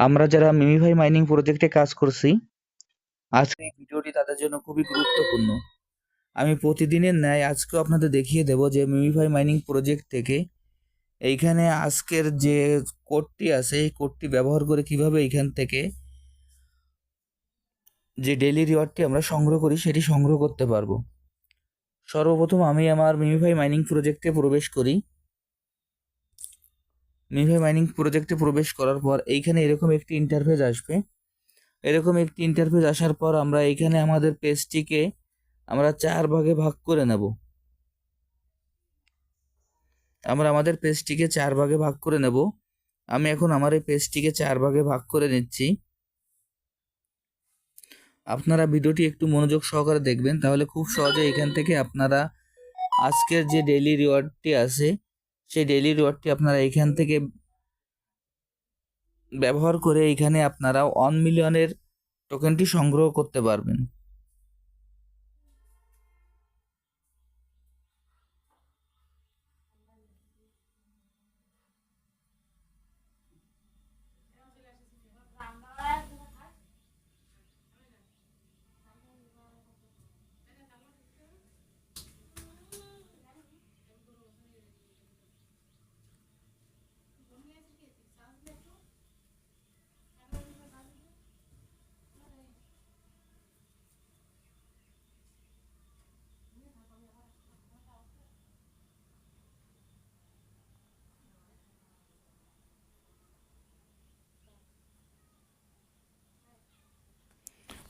আমরা যারা MemeFi mining প্রজেক্টে কাজ করছি, আজকে এই ভিডিওটি তাদের জন্য খুবই গুরুত্বপূর্ণ। আমি প্রতিদিনের ন্যায় আজকেও আপনাদের দেখিয়ে দেব যে মিমিফাই মাইনিং প্রজেক্ট থেকে এইখানে আজকের যে কোডটি আছে, এই কোডটি ব্যবহার করে কীভাবে এইখান থেকে যে ডেলি রিওয়ার্ডটি আমরা সংগ্রহ করি, সেটি সংগ্রহ করতে পারব। সর্বপ্রথম আমি আমার মিমিফাই মাইনিং প্রজেক্টে প্রবেশ করি। মিমিফাই মাইনিং প্রজেক্টে প্রবেশ করার পর এইখানে এরকম একটি ইন্টারফেস আসবে। এরকম একটি ইন্টারফেস আসার পর আমরা এইখানে আমাদের পেজটিকে আমরা চার ভাগে ভাগ করে নেব। আমরা আমাদের পেজটিকে চার ভাগে ভাগ করে নেব। আমি এখন আমার এই পেজটিকে চার ভাগে ভাগ করে নিচ্ছি। আপনারা ভিডিওটি একটু মনোযোগ সহকারে দেখবেন, তাহলে খুব সহজে এখান থেকে আপনারা আজকের যে ডেইলি রিওয়ার্ডটি আছে সেই ডেলি রিওয়ার্ডটি আপনারা এখান থেকে ব্যবহার করে এখানে আপনারা ওয়ান মিলিয়নের টোকেনটি সংগ্রহ করতে পারবেন।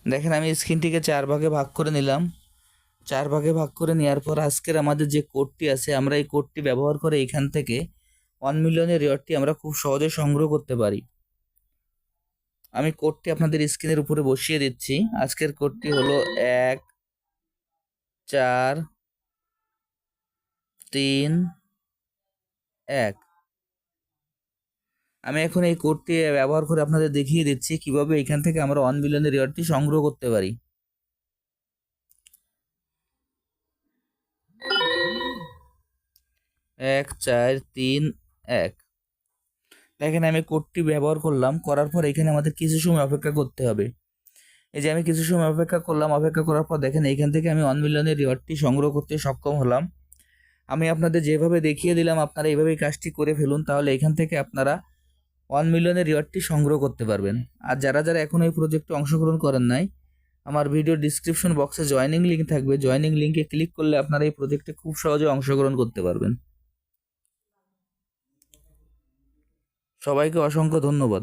দেখেন, আমি স্ক্রিনটিকে চার ভাগে ভাগ করে নিলাম। চার ভাগে ভাগ করে নেওয়ার পর আজকের আমাদের যে কোডটি আছে, আমরা এই কোডটি ব্যবহার করে এখান থেকে ওয়ান মিলিয়নের রিওয়ার্ডটি আমরা খুব সহজে সংগ্রহ করতে পারি। আমি কোডটি আপনাদের স্ক্রিনের উপরে বসিয়ে দিচ্ছি। আজকের কোডটি হলো এক, চার, তিন, এক। আমি এখন এই কোডটি ব্যবহার করে আপনাদের দেখিয়ে দিচ্ছি কীভাবে এখান থেকে আমরা ওয়ান মিলিয়নের রিওয়ার্ডটি সংগ্রহ করতে পারি। এক, চার, তিন, এক। দেখেন আমি কোডটি ব্যবহার করলাম, করার পর এখানে আমাদের কিছু সময় অপেক্ষা করতে হবে। এই যে আমি কিছু সময় অপেক্ষা করলাম, অপেক্ষা করার পর দেখেন এইখান থেকে আমি ওয়ান মিলিয়নের রিওয়ার্ডটি সংগ্রহ করতে সক্ষম হলাম। আমি আপনাদের যেভাবে দেখিয়ে দিলাম, আপনারা এইভাবেই কাজটি করে ফেলুন, তাহলে এখান থেকে আপনারা ওয়ান মিলিয়নের রিওয়ার্ডটি সংগ্রহ করতে পারবেন। আর যারা যারা এখন এই প্রজেক্টে অংশগ্রহণ করেন নাই, আমার ভিডিও ডিসক্রিপশন বক্সে জয়নিং লিঙ্ক থাকবে। জয়নিং লিঙ্কে ক্লিক করলে আপনারা এই প্রজেক্টে খুব সহজে অংশগ্রহণ করতে পারবেন। সবাইকে অসংখ্য ধন্যবাদ।